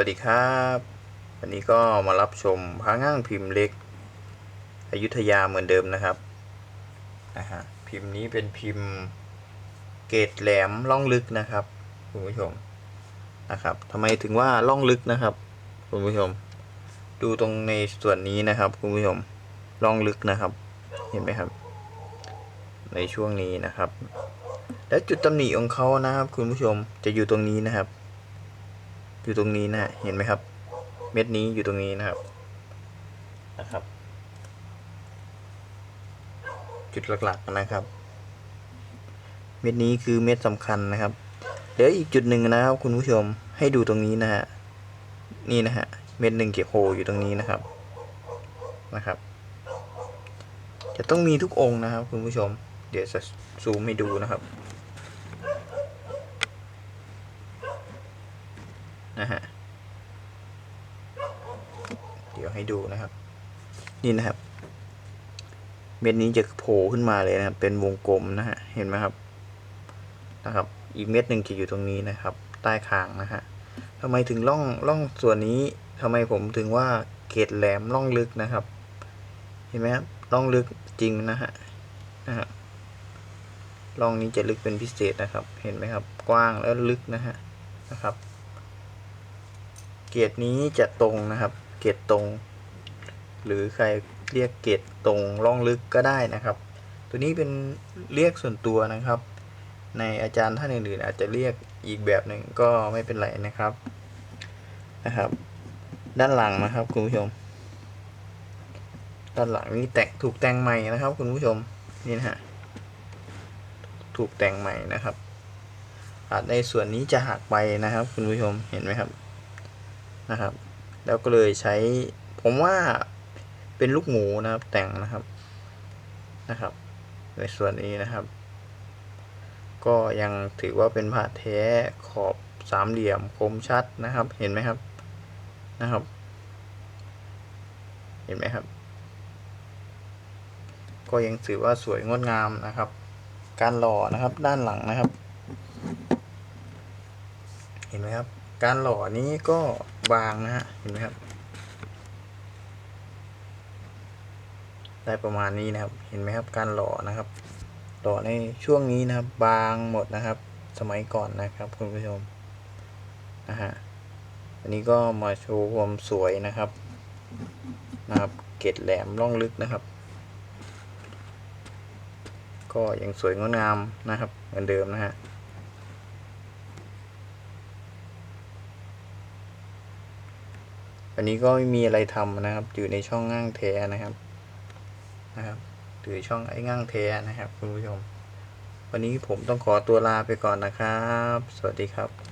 วัสดีครับ วันนี้ก็มารับชมพระง่างพิมพ์เล็กอยุธยาเหมือนเดิมนะครับนะฮะพิมพ์นี้เป็นพิมพ์เกรดแหลมล่องลึกนะครับคุณผู้ชมนะครับทำไมถึงว่าล่องลึกนะครับคุณผู้ชม ดูตรงในส่วนนี้นะครับคุณผู้ชมล่องลึกนะครับ เห็นไหมครับ ในช่วงนี้นะครับ และจุดตำหนิของเขานะครับ คุณผู้ชมจะอยู่ตรงนี้นะครับ อยู่ตรงนี้นะเห็นไหมครับ เม็ดนี้อยู่ตรงนี้นะครับนะครับ จุดหลักๆนะครับ เม็ดนี้คือเม็ดสำคัญนะครับเดี๋ยวอีกจุดหนึ่งนะครับ คุณผู้ชมให้ดูตรงนี้นะฮะนี่นะฮะเม็ดหนึ่งเกี่ยวโคอยู่ตรงนี้นะครับนะครับ จะต้องมีทุกองค์นะครับ คุณผู้ชม เดี๋ยวจะซูมให้ดูนะครับ นะฮะ เดี๋ยวให้ดูนะครับ นี่นะครับ เม็ดนี้จะโผล่ขึ้นมาเลยนะครับ เป็นวงกลมนะฮะ เห็นไหมครับ นะครับ อีกเม็ดหนึ่งจะอยู่ตรงนี้นะครับ ใต้คางนะฮะทำไมถึงล่องล่องส่วนนี้ทำไมผมถึงว่าเกรดแหลมล่องลึกนะครับ เห็นไหมครับล่องลึกจริงนะฮะนะฮะล่องนี้จะลึกเป็นพิเศษนะครับ เห็นไหมครับ กว้างแล้วลึกนะฮะนะครับ เกรดนี้จะตรงนะครับ เกรดตรง หรือใครเรียกเกรดตรงล่องลึกก็ได้นะครับ ตัวนี้เป็นเรียกส่วนตัวนะครับ ในอาจารย์ท่านอื่นๆอาจจะเรียกอีกแบบหนึ่งก็ไม่เป็นไรนะครับนะครับ ด้านหลังนะครับคุณผู้ชม ด้านหลังนี้แต่งถูกแต่งใหม่นะครับ คุณผู้ชมนี่นะฮะถูกแต่งใหม่นะครับอาจในส่วนนี้จะหักไปนะครับ คุณผู้ชมเห็นไหมครับ นะครับ แล้วก็เลยใช้ผมว่าเป็นลูกหมูนะครับ แต่งนะครับนะครับ ในส่วนนี้นะครับ ก็ยังถือว่าเป็นผ้าแท้ขอบสามเหลี่ยมคมชัดนะครับ เห็นไหมครับนะครับ เห็นไหมครับ ก็ยังถือว่าสวยงดงามนะครับ การหล่อนะครับด้านหลังนะครับ เห็นไหมครับ การหล่อนี้ก็บางนะฮะ เห็นไหมครับ ได้ประมาณนี้นะครับ เห็นไหมครับ การหล่อนะครับ หล่อในช่วงนี้นะครับ บางหมดนะครับ สมัยก่อนนะครับคุณผู้ชม นะฮะ อันนี้ก็มาโชว์ความสวยนะครับ นะครับ เกล็ดแหลมล่องลึกนะครับ ก็ยังสวยงดงามนะครับ เหมือนเดิมนะฮะ วันนี้ก็ไม่มีอะไรทำนะครับ อยู่ในช่องง่างแท้นะครับนะครับหรือช่องไอ้ง่างแท้นะครับ คุณผู้ชม วันนี้ผมต้องขอตัวลาไปก่อนนะครับ สวัสดีครับ